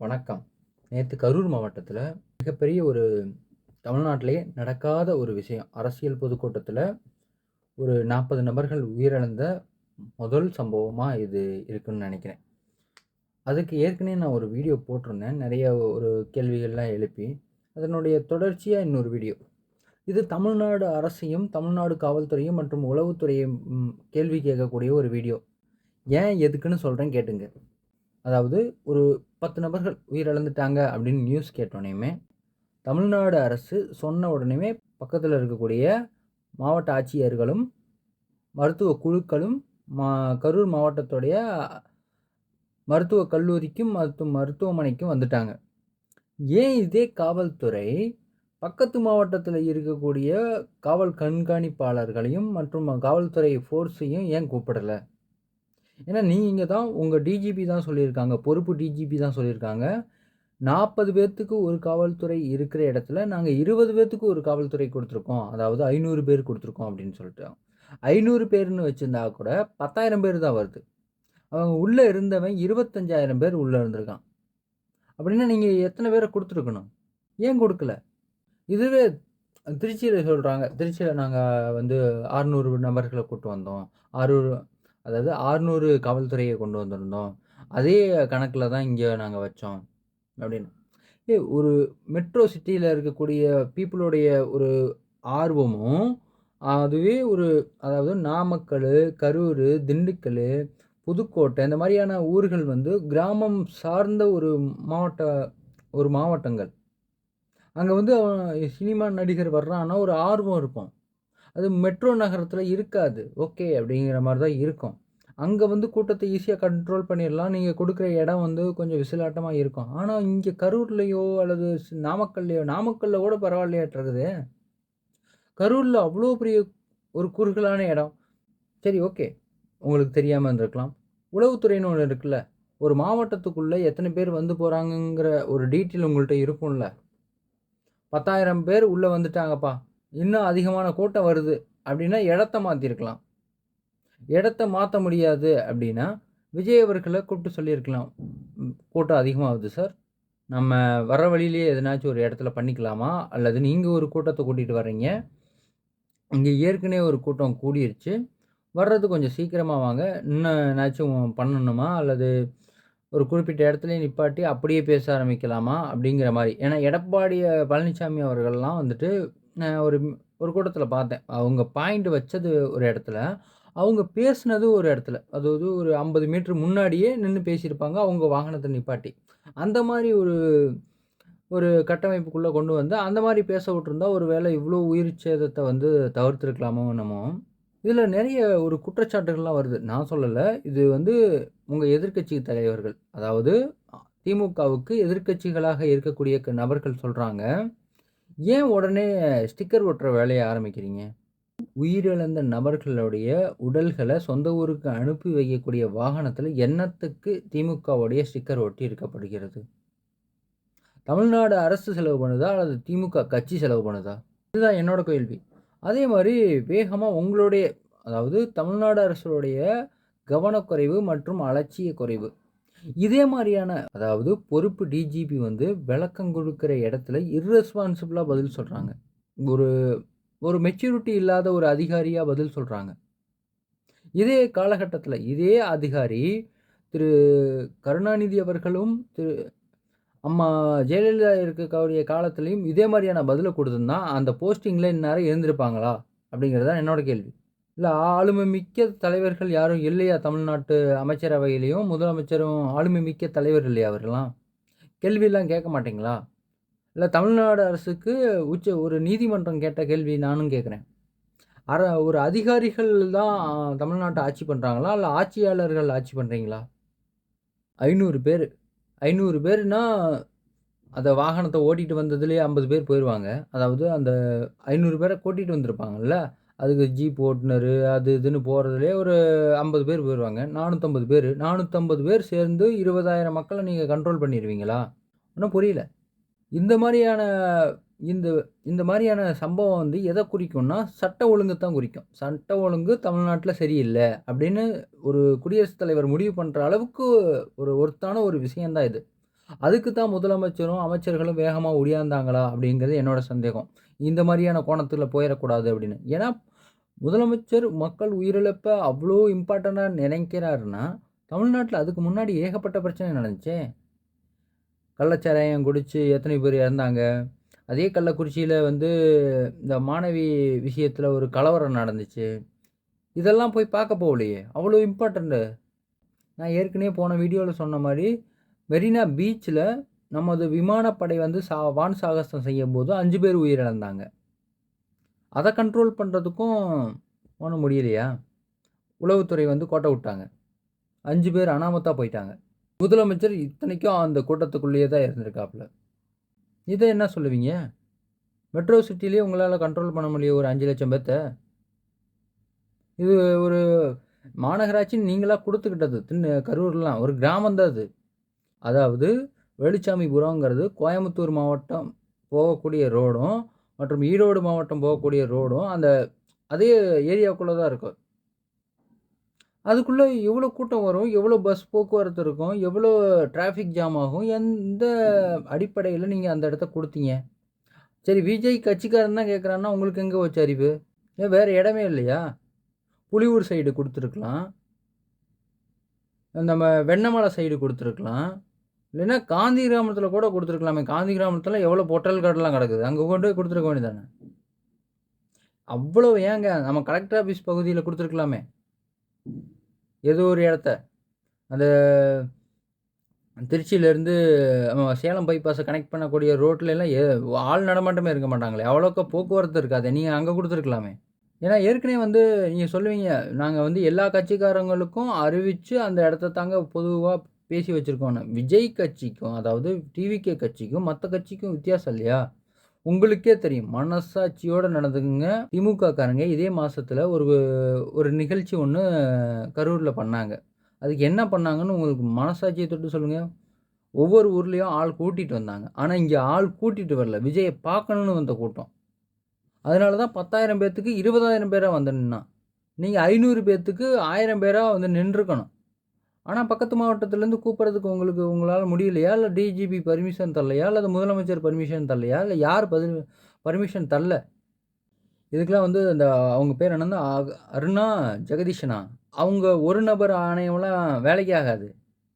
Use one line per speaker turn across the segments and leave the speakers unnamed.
வணக்கம். நேற்று கரூர் மாவட்டத்தில் மிகப்பெரிய ஒரு தமிழ்நாட்டிலே நடக்காத ஒரு விஷயம். அரசியல் பொதுக்கூட்டத்தில் ஒரு 40 நபர்கள் உயிரிழந்த முதல் சம்பவமாக இது இருக்குன்னு நினைக்கிறேன் அதுக்கு ஏற்கனவே நான் ஒரு வீடியோ போட்டிருந்தேன். நிறைய ஒரு கேள்விகள்லாம் எழுப்பி, அதனுடைய தொடர்ச்சியாக இன்னொரு வீடியோ. இது தமிழ்நாடு அரசையும், தமிழ்நாடு காவல்துறையும் மற்றும் உளவுத்துறையும் கேள்வி கேட்கக்கூடிய ஒரு வீடியோ. ஏன், எதுக்குன்னு சொல்கிறேன் கேட்டுங்க. அதாவது ஒரு 10 நபர்கள் உயிரிழந்துட்டாங்க அப்படின்னு நியூஸ் கேட்டோனேயுமே, தமிழ்நாடு அரசு சொன்ன உடனேயுமே பக்கத்தில் இருக்கக்கூடிய மாவட்ட ஆட்சியர்களும், மருத்துவ குழுக்களும், மா கரூர் மாவட்டத்துடைய மருத்துவ கல்லூரிக்கும் மற்றும் மருத்துவமனைக்கும் வந்துட்டாங்க. ஏன் இதே காவல்துறை பக்கத்து மாவட்டத்தில் இருக்கக்கூடிய காவல் கண்காணிப்பாளர்களையும் மற்றும் காவல்துறை ஃபோர்ஸையும் ஏன் கூப்பிடலை ஏன்னா நீங்கள் தான் உங்கள் டிஜிபி தான் சொல்லியிருக்காங்க. பொறுப்பு டிஜிபி தான் சொல்லியிருக்காங்க. நாற்பது பேர்த்துக்கு ஒரு காவல்துறை இருக்கிற இடத்துல, நாங்கள் இருபது பேர்த்துக்கு ஒரு காவல்துறை கொடுத்துருக்கோம் அதாவது ஐநூறு பேர் கொடுத்துருக்கோம் அப்படின்னு சொல்லிட்டு. ஐநூறு பேர்னு வச்சுருந்தா கூட 10,000 பேர் தான் வருது. அவங்க உள்ளே இருந்தவன் 25,000 பேர் உள்ளே இருந்திருக்கான். அப்படின்னா நீங்கள் எத்தனை பேரை கொடுத்துருக்கணும் ஏன் கொடுக்கல இதுவே திருச்சியில் சொல்கிறாங்க திருச்சியில் நாங்கள் வந்து ஆறுநூறு நபர்களை கூட்டு வந்தோம். 600 அதாவது ஆறுநூறு காவல்துறையை கொண்டு வந்திருந்தோம். அதே கணக்கில் தான் இங்கே நாங்கள் வச்சோம். அப்படின்னு. ஏ ஒரு மெட்ரோ சிட்டியில் இருக்கக்கூடிய பீப்புளுடைய ஒரு ஆர்வமும், அதுவே ஒரு அதாவது நாமக்கல் கரூர் திண்டுக்கல் புதுக்கோட்டை இந்த மாதிரியான ஊர்கள் வந்து கிராமம் சார்ந்த ஒரு மாவட்ட ஒரு மாவட்டங்கள். அங்கே வந்து அவன் சினிமா நடிகர் வர்றான்னா ஒரு ஆர்வம் இருக்கும். அது மெட்ரோ நகரத்தில் இருக்காது. ஓகே அப்படிங்கிற மாதிரி தான் இருக்கும். அங்கே வந்து கூட்டத்தை ஈஸியாக கண்ட்ரோல் பண்ணிடலாம் நீங்கள் கொடுக்குற இடம் வந்து கொஞ்சம் விசிலாட்டமாக இருக்கும். ஆனால் இங்கே கரூர்லேயோ அல்லது நாமக்கல்லையோ நாமக்கல்ல கூட பரவாயில்லையாட்ருக்குதே. கரூரில் அவ்வளோ பெரிய ஒரு குறுகலான இடம். சரி ஓகே. உங்களுக்கு தெரியாமல் இருந்திருக்கலாம். உளவுத்துறைன்னு ஒன்று இருக்குல்ல. ஒரு மாவட்டத்துக்குள்ளே எத்தனை பேர் வந்து போகிறாங்கங்கிற ஒரு டீட்டெயில் உங்கள்கிட்ட இருக்கும்ல. 10,000 பேர் உள்ளே வந்துட்டாங்கப்பா. இன்னும் அதிகமான கூட்டம் வருது அப்படின்னா இடத்த மாற்றிருக்கலாம் இடத்த மாற்ற முடியாது அப்படின்னா, விஜய் அவர்களை கூப்பிட்டு சொல்லியிருக்கலாம். கூட்டம் அதிகமாகுது சார். நம்ம வர வழியிலேயே எதனாச்சும் ஒரு இடத்துல பண்ணிக்கலாமா? அல்லது நீங்கள் ஒரு கூட்டத்தை கூட்டிகிட்டு வர்றீங்க. இங்கே ஏற்கனவே ஒரு கூட்டம் கூடிருச்சு. வர்றது கொஞ்சம் சீக்கிரமாக வாங்க. இன்னும் என்னாச்சும் பண்ணணுமா? அல்லது ஒரு குறிப்பிட்ட இடத்துலையும் நிப்பாட்டி அப்படியே பேச ஆரம்பிக்கலாமா? அப்படிங்கிற மாதிரி ஏன்னா எடப்பாடி பழனிசாமி அவர்கள்லாம் வந்துட்டு ஒரு ஒரு கூட்டத்தில் பார்த்தேன். அவங்க பாயிண்ட் வச்சது ஒரு இடத்துல, அவங்க பேசினது ஒரு இடத்துல. அதாவது ஒரு ஐம்பது மீட்ரு முன்னாடியே நின்று பேசியிருப்பாங்க. அவங்க வாகனத்தை நிப்பாட்டி. அந்த மாதிரி ஒரு ஒரு கட்டமைப்புக்குள்ளே கொண்டு வந்து, அந்த மாதிரி பேச விட்டுருந்தா ஒரு வேளை இவ்வளோ உயிர் சேதத்தை வந்து தவிர்த்துருக்கலாமோ என்னமோ? இதில் நிறைய ஒரு குற்றச்சாட்டுகள்லாம் வருது. நான் சொல்லலை இது வந்து உங்கள் எதிர்க்கட்சி தலைவர்கள். அதாவது திமுகவுக்கு எதிர்க்கட்சிகளாக இருக்கக்கூடிய நபர்கள் சொல்கிறாங்க ஏன் உடனே ஸ்டிக்கர் ஒட்டுற வேலையை ஆரம்பிக்கிறீங்க? உயிரிழந்த நபர்களுடைய உடல்களை சொந்த ஊருக்கு அனுப்பி வைக்கக்கூடிய வாகனத்தில் என்னத்துக்கு திமுகவுடைய ஸ்டிக்கர் ஒட்டி இருக்கப்படுகிறது? தமிழ்நாடு அரசு செலவு பண்ணுதா? அல்லது திமுக கட்சி செலவு பண்ணுதா? இதுதான் என்னோட கேள்வி. அதே மாதிரி வேகமாக உங்களுடைய அதாவது தமிழ்நாடு அரசுடைய கவனக்குறைவு மற்றும் அலட்சிய குறைவு. இதே மாதிரியான அதாவது பொறுப்பு டிஜிபி வந்து விளக்கம் கொடுக்குற இடத்துல இர்ரெஸ்பான்சிபிளாக பதில் சொல்கிறாங்க ஒரு ஒரு மெச்சூரிட்டி இல்லாத ஒரு அதிகாரியாக பதில் சொல்கிறாங்க இதே காலகட்டத்தில் இதே அதிகாரி திரு கருணாநிதி அவர்களும், திரு அம்மா ஜெயலலிதா இருக்கக்கூடிய காலத்துலேயும் இதே மாதிரியான பதிலை கொடுத்துருந்தா அந்த போஸ்டிங்கில் இந்நேரம் இருந்திருப்பாங்களா? அப்படிங்கிறது தான் என்னோட கேள்வி. இல்லை ஆளுமை மிக்க தலைவர்கள் யாரும் இல்லையா தமிழ்நாட்டு அமைச்சரவையிலையும்? முதலமைச்சரும் ஆளுமை மிக்க தலைவர் இல்லையா அவர்களாம் கேள்விலாம் கேட்க மாட்டீங்களா? இல்லை தமிழ்நாடு அரசுக்கு உச்ச ஒரு நீதிமன்றம் கேட்ட கேள்வி நானும் கேட்குறேன். அர ஒரு அதிகாரிகள் தான் தமிழ்நாட்டை ஆட்சி பண்ணுறாங்களா இல்லை ஆட்சியாளர்கள் ஆட்சி பண்ணுறீங்களா ஐநூறு பேர். ஐநூறு பேர்னால் அந்த வாகனத்தை ஓட்டிகிட்டு வந்ததுலேயே ஐம்பது பேர் போயிடுவாங்க அதாவது அந்த ஐநூறு பேரை கூட்டிகிட்டு வந்திருப்பாங்கல்ல. அதுக்கு ஜீப் ஓட்டுனரு, அது இதுன்னு போகிறதுலே ஒரு 50 பேர் போயிடுவாங்க நானூற்றம்பது பேர் நானூற்றம்பது பேர் சேர்ந்து இருபதாயிரம் மக்களை நீங்கள் கண்ட்ரோல் பண்ணிடுவீங்களா ஒன்றும் புரியல. இந்த மாதிரியான இந்த இந்த மாதிரியான சம்பவம் வந்து எதை குறிக்கும்னா, சட்ட ஒழுங்கு தான் குறிக்கும். சட்ட ஒழுங்கு தமிழ்நாட்டில் சரியில்லை அப்படின்னு ஒரு குடியரசுத் தலைவர் முடிவு பண்ணுற அளவுக்கு ஒரு ஒர்த்தான ஒரு விஷயந்தான் இது. அதுக்கு தான் முதலமைச்சரும், அமைச்சர்களும் வேகமாக ஒடியாந்தாங்களா? அப்படிங்கிறது என்னோட சந்தேகம். இந்த மாதிரியான கோணத்தில் போயிடக்கூடாது அப்படின்னு. ஏன்னா, முதலமைச்சர் மக்கள் உயிரிழப்பை அவ்வளோ இம்பார்ட்டண்ட்டாக நினைக்கிறாருன்னா, தமிழ்நாட்டில் அதுக்கு முன்னாடி ஏகப்பட்ட பிரச்சனை நடந்துச்சே. கள்ளச்சாராயம் குடித்து எத்தனை பேர் இறந்தாங்க. அதே கள்ளக்குறிச்சியில் வந்து இந்த மாணவி விஷயத்தில் ஒரு கலவரம் நடந்துச்சு. இதெல்லாம் போய் பார்க்க போகலையே. அவ்வளோ இம்பார்ட்டண்ட்டு நான் ஏற்கனவே போன வீடியோவில் சொன்ன மாதிரி மெரினா பீச்சில் நமது விமானப்படை வந்து சா வான் சாகசம் செய்யும்போது அஞ்சு பேர் உயிரிழந்தாங்க. அதை கண்ட்ரோல் பண்ணுறதுக்கும் ஒன்றும் முடியலையா? உளவுத்துறை வந்து கோட்டை விட்டாங்க. அஞ்சு பேர் அனாமத்தாக போயிட்டாங்க. முதலமைச்சர் இத்தனைக்கும் அந்த கூட்டத்துக்குள்ளேயே தான் இருந்திருக்காப்புல இதை என்ன சொல்லுவீங்க? மெட்ரோ சிட்டிலேயே உங்களால் கண்ட்ரோல் பண்ண முடியும் ஒரு அஞ்சு லட்சம் பேர்த்த இது ஒரு மாநகராட்சி நீங்களாக கொடுத்துக்கிட்டது திண்ணு கரூர்லாம் ஒரு கிராமம் தான் அது. அதாவது வேலுச்சாமிபுரம்ங்கிறது கோயம்புத்தூர் மாவட்டம் போகக்கூடிய ரோடும், மற்றும் ஈரோடு மாவட்டம் போகக்கூடிய ரோடும் அந்த அதே ஏரியாவுக்குள்ளே தான் இருக்கும். அதுக்குள்ளே எவ்வளோ கூட்டம் வரும்? எவ்வளோ பஸ் போக்குவரத்து இருக்கும்? எவ்வளோ டிராஃபிக் ஜாம் ஆகும்? எந்த அடிப்படையில் நீங்கள் அந்த இடத்த கொடுத்தீங்க சரி விஜய் கட்சிக்காரன் தான் கேட்குறான்னா, உங்களுக்கு எங்கே வச்ச அறிவு? ஏன் வேறு இடமே இல்லையா? புலியூர் சைடு கொடுத்துருக்கலாம் நம்ம வெண்ணமலை சைடு கொடுத்துருக்கலாம் இல்லைன்னா காந்தி கிராமத்தில் கூட கொடுத்துருக்கலாமே காந்தி கிராமத்தில் எவ்வளோ பொட்டல் காடுலாம் கிடக்குது. அங்கே கொண்டு போய் கொடுத்துருக்க வேண்டியதானே தானே. ஏங்க நம்ம கலெக்டர் ஆஃபீஸ் பகுதியில் கொடுத்துருக்கலாமே ஏதோ ஒரு இடத்த. அந்த திருச்சியிலேருந்து நம்ம சேலம் பைபாஸை கனெக்ட் பண்ணக்கூடிய ரோட்லலாம் எ ஆள் நடமாட்டமே இருக்க மாட்டாங்களே. அவ்வளோக்கா போக்குவரத்து இருக்காது நீங்கள் அங்கே கொடுத்துருக்கலாமே ஏன்னா ஏற்கனவே வந்து நீங்கள் சொல்லுவீங்க, நாங்கள் வந்து எல்லா கட்சிக்காரங்களுக்கும் அறிவித்து அந்த இடத்த தாங்க பொதுவாக பேசி வச்சிருக்கோம்னு. விஜய் கட்சிக்கும், அதாவது டிவிகே கட்சிக்கும், மற்ற கட்சிக்கும் வித்தியாசம் இல்லையா? உங்களுக்கே தெரியும். மனசாட்சியோடு நடந்துக்குங்க. திமுககாரங்க இதே மாதத்தில் ஒரு ஒரு நிகழ்ச்சி ஒன்று கரூரில் பண்ணாங்க. அதுக்கு என்ன பண்ணாங்கன்னு உங்களுக்கு மனசாட்சியை தொட்டு சொல்லுங்கள் ஒவ்வொரு ஊர்லேயும் ஆள் கூட்டிகிட்டு வந்தாங்க. ஆனால் இங்கே ஆள் கூட்டிகிட்டு வரல. விஜயை பார்க்கணும்னு வந்த கூட்டம். அதனால தான் பத்தாயிரம் பேர்த்துக்கு இருபதாயிரம் பேராக வந்து நின்னான். நீங்க 500 பேத்துக்கு 1000 பேரா வந்து நின்றுருக்கணும் ஆனால் பக்கத்து மாவட்டத்திலேருந்து கூப்பிட்றதுக்கு உங்களுக்கு உங்களால் முடியலையா? இல்லை டிஜிபி பர்மிஷன் தரலையா? அல்லது முதலமைச்சர் பர்மிஷன் தரலையா? இல்லை யார் பதில் பர்மிஷன் தரல? இதுக்கெல்லாம் வந்து அந்த அவங்க பேர் என்னன்னா அ அருணா ஜெகதீஷனா? அவங்க ஒரு நபர் ஆணையம்லாம் வேலைக்கு ஆகாது.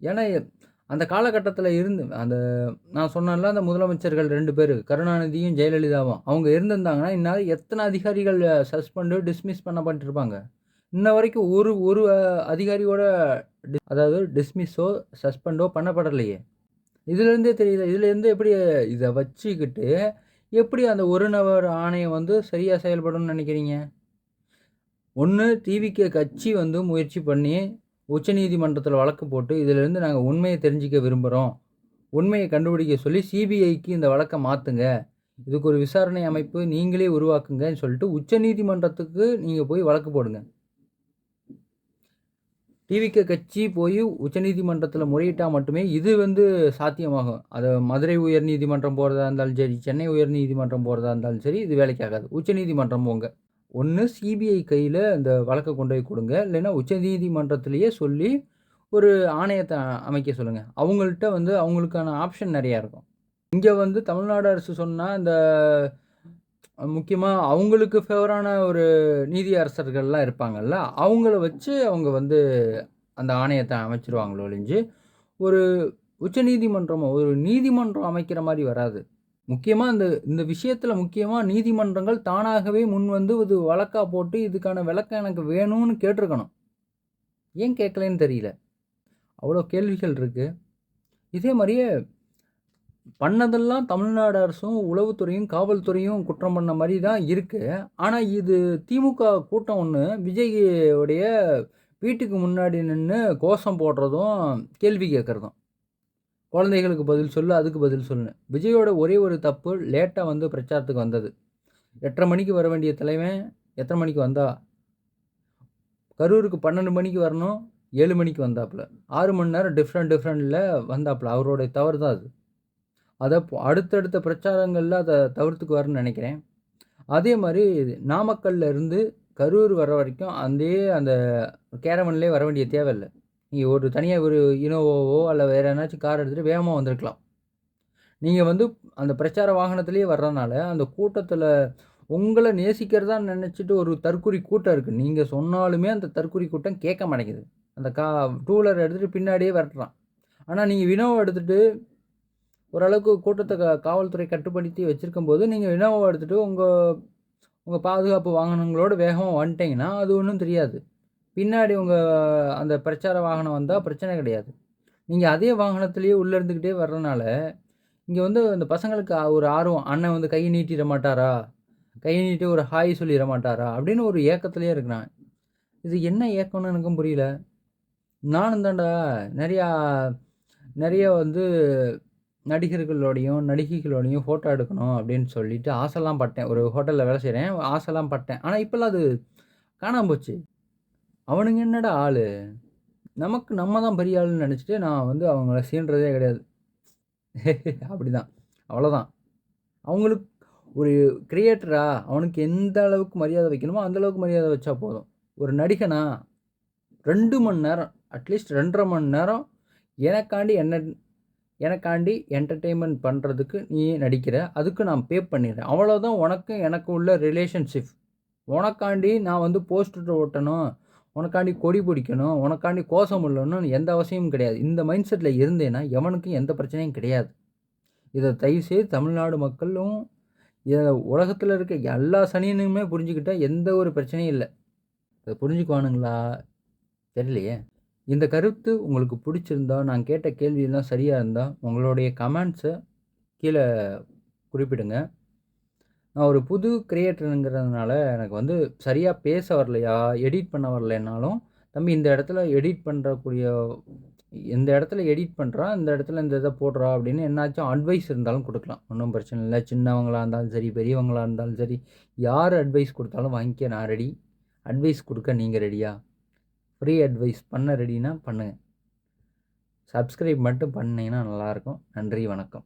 ஏன்னா அந்த காலகட்டத்தில் இருந்து அந்த நான் சொன்னல அந்த முதலமைச்சர்கள் ரெண்டு பேர் கருணாநிதியும், ஜெயலலிதாவும். அவங்க இருந்திருந்தாங்கன்னா, இந்நேரம் எத்தனை அதிகாரிகள் சஸ்பெண்டு டிஸ்மிஸ் பண்ணப்பட்டிருப்பாங்க. இன்ன வரைக்கும் ஒரு ஒரு அதிகாரியோட அதாவது டிஸ்மிஸோ, சஸ்பெண்டோ பண்ணப்படலையே. இதுலேருந்தே தெரியுது. இதுலேருந்து எப்படி இதை வச்சுக்கிட்டு எப்படி அந்த ஒரு நபர் ஆணையம் வந்து சரியாக செயல்படும்னு நினைக்கிறீங்க? ஒன்று டிவிகே கட்சி வந்து முயற்சி பண்ணி உச்சநீதிமன்றத்தில் வழக்கு போட்டு, இதிலிருந்து நாங்கள் உண்மையை தெரிஞ்சுக்க விரும்புகிறோம் உண்மையை கண்டுபிடிக்க சொல்லி சிபிஐக்கு இந்த வழக்கை மாற்றுங்க இதுக்கு ஒரு விசாரணை அமைப்பு நீங்களே உருவாக்குங்கன்னு சொல்லிட்டு உச்சநீதிமன்றத்துக்கு நீங்கள் போய் வழக்கு போடுங்க. டிவிகே கட்சி போய் உச்சநீதிமன்றத்தில் முறையிட்டால் மட்டுமே இது வந்து சாத்தியமாகும். அது மதுரை உயர்நீதிமன்றம் போகிறதா இருந்தாலும் சரி, சென்னை உயர்நீதிமன்றம் போகிறதா இருந்தாலும் சரி, இது வேலைக்கு ஆகாது. உச்சநீதிமன்றம் போங்க. ஒன்று சிபிஐ கையில் இந்த வழக்கை கொண்டு போய் கொடுங்க இல்லைன்னா உச்சநீதிமன்றத்திலேயே சொல்லி ஒரு ஆணையத்தை அமைக்க சொல்லுங்கள் அவங்கள்ட்ட வந்து அவங்களுக்கான ஆப்ஷன் நிறையா இருக்கும். இங்கே வந்து தமிழ்நாடு அரசு சொன்னால் இந்த முக்கியமாக அவங்களுக்கு ஃபேவரான ஒரு நீதியரசர்கள்லாம் இருப்பாங்கல்ல. அவங்கள வச்சு அவங்க வந்து அந்த ஆணையத்தை அமைச்சிருவாங்களோ ஒழிஞ்சு, ஒரு உச்ச உச்சநீதிமன்றமோ, ஒரு நீதிமன்றம் அமைக்கிற மாதிரி வராது. முக்கியமாக இந்த இந்த விஷயத்தில் முக்கியமாக நீதிமன்றங்கள் தானாகவே முன் வந்து இது வழக்கா போட்டு இதுக்கான விளக்கம் எனக்கு வேணும்னு கேட்டிருக்கணும். ஏன் கேட்கலன்னு தெரியல. அவ்வளோ கேள்விகள் இருக்குது இதே மாதிரியே பண்ணதெல்லாம் தமிழ்நாடு அரசும், உளவுத்துறையும், காவல்துறையும் குற்றம் பண்ண மாதிரி தான் இருக்குது ஆனால் இது திமுக கூட்டம் ஒன்று விஜய் வீட்டுக்கு முன்னாடி நின்று கோஷம் போடுறதும், கேள்வி கேட்குறதும் குழந்தைகளுக்கு பதில் சொல்லு, அதுக்கு பதில் சொல்லுன்னு. விஜயோட ஒரே ஒரு தப்பு லேட்டாக வந்து பிரச்சாரத்துக்கு வந்தது. 8:30 மணிக்கு வர வேண்டிய தலைவன் எத்தனை மணிக்கு வந்தா? கரூருக்கு 12 மணிக்கு வரணும். ஏழு மணிக்கு வந்தாப்புல ஆறு மணி நேரம் டிஃப்ரெண்ட் டிஃப்ரெண்டில் வந்தாப்புல அவரோட தவறு தான் அது. அதை அடுத்தடுத்த பிரச்சாரங்களில் அதை தவிர்த்துக்குவாருன்னு நினைக்கிறேன். அதே மாதிரி நாமக்கல்ல இருந்து கரூர் வர வரைக்கும் அதே அந்த கேரவன்லேயே வர வேண்டிய தேவையில்லை. நீங்கள் ஒரு தனியாக ஒரு இனோவோவோ அல்ல வேறு என்னாச்சும் கார் எடுத்துகிட்டு வேகமாக வந்திருக்கலாம். நீங்கள் வந்து அந்த பிரச்சார வாகனத்திலேயே வர்றதுனால அந்த கூட்டத்தில் உங்களை நேசிக்கிறதா நினச்சிட்டு ஒரு தற்குறி கூட்டம் இருக்குது நீங்கள் சொன்னாலுமே அந்த தற்குறி கூட்டம் கேட்க மாட்டேங்குது. அந்த கா டூ வீலர் எடுத்துகிட்டு பின்னாடியே வரட்டுறான் ஆனால் நீங்கள் வினோவை எடுத்துகிட்டு ஓரளவுக்கு கூட்டத்தை காவல்துறை கட்டுப்படுத்தி வச்சுருக்கும் போது நீங்கள் வினோவை எடுத்துகிட்டு உங்கள் உங்கள் பாதுகாப்பு வாகனங்களோட வேகமாக வந்துட்டிங்கன்னா அது ஒன்றும் தெரியாது. பின்னாடி உங்கள் அந்த பிரச்சார வாகனம் வந்தால் பிரச்சனை கிடையாது. நீங்கள் அதே வாகனத்துலேயே உள்ளே இருந்துக்கிட்டே வர்றதுனால இங்கே வந்து அந்த பசங்களுக்கு ஒரு ஆர்வம் அண்ணன் வந்து கையை நீட்டிட மாட்டாரா? கையை நீட்டி ஒரு ஹாய் சொல்லிட மாட்டாரா? அப்படின்னு ஒரு ஏக்கத்துலேயே இருக்கிறான். இது என்ன ஏக்கம்னு எனக்கும் புரியல. நானும் தாண்டா நிறையா நிறைய வந்து நடிகர்களோடையும் நடிகைகளோடையும் ஃபோட்டோ எடுக்கணும் அப்படின்னு சொல்லிட்டு ஆசைலாம் பட்டேன். ஒரு ஹோட்டலில் வேலை செய்கிறேன் ஆசைலாம் பட்டேன். ஆனால் இப்போல்லாம் அது காணாமல் போச்சு. அவனுங்க என்னடா ஆள்? நமக்கு நம்ம தான் பெரிய ஆளுன்னு நினச்சிட்டு நான் வந்து அவங்கள சீன்றதே கிடையாது. அப்படிதான். அவ்வளோதான் அவங்களுக்கு ஒரு கிரியேட்டரா அவனுக்கு எந்த அளவுக்கு மரியாதை வைக்கணுமோ அந்த அளவுக்கு மரியாதை வச்சா போதும். ஒரு நடிகனா ரெண்டு மணி நேரம் அட்லீஸ்ட் ரெண்டரை மணி நேரம் எனக்காண்டி என்ன எனக்காண்டி என்டர்டெயின்மெண்ட் பண்ணுறதுக்கு நீ நடிக்கிற அதுக்கு நான் பே பண்ணிடுறேன். அவ்வளோதான் உனக்கும் எனக்கு உள்ள ரிலேஷன்ஷிப் உனக்காண்டி நான் வந்து போஸ்டர் ஓட்டணும் உனக்காண்டி கொடி பிடிக்கணும் உனக்காண்டி கோஷம் இல்லைன்னு எந்த அவசியமும் கிடையாது. இந்த மைண்ட் செட்டில் இருந்தேன்னா எவனுக்கும் எந்த பிரச்சனையும் கிடையாது. இதை தயவுசெய்து தமிழ்நாடு மக்களும் இதை உலகத்தில் இருக்க எல்லா சனியனுமே புரிஞ்சுக்கிட்டால் எந்த ஒரு பிரச்சனையும் இல்லை. இதை புரிஞ்சுக்குவானுங்களா? தெரியலையே. இந்த கருத்து உங்களுக்கு பிடிச்சிருந்தா நான் கேட்ட கேள்வியெல்லாம் சரியாக இருந்தால் உங்களுடைய கமெண்ட்ஸை கீழே குறிப்பிடுங்க. நான் ஒரு புது கிரியேட்டருங்கிறதுனால எனக்கு வந்து சரியாக பேச வரலையா எடிட் பண்ண வரலைன்னாலும் தம்பி இந்த இடத்துல எடிட் பண்ணுறக்கூடிய இந்த இடத்துல எடிட் பண்ணுறா இந்த இடத்துல இந்த இதை போடுறா அப்படின்னு என்னாச்சும் அட்வைஸ் இருந்தாலும் கொடுக்கலாம். ஒன்றும் பிரச்சனை இல்லை. சின்னவங்களாக இருந்தாலும் சரி பெரியவங்களாக இருந்தாலும் சரி யார் அட்வைஸ் கொடுத்தாலும் வாங்கிக்க நான் ரெடி அட்வைஸ் கொடுக்க நீங்கள் ரெடியா ஃப்ரீ அட்வைஸ் பண்ண ரெடினா பண்ணுங்கள் சப்ஸ்கிரைப் மட்டும் பண்ணிங்கன்னா நல்லாயிருக்கும். நன்றி வணக்கம்.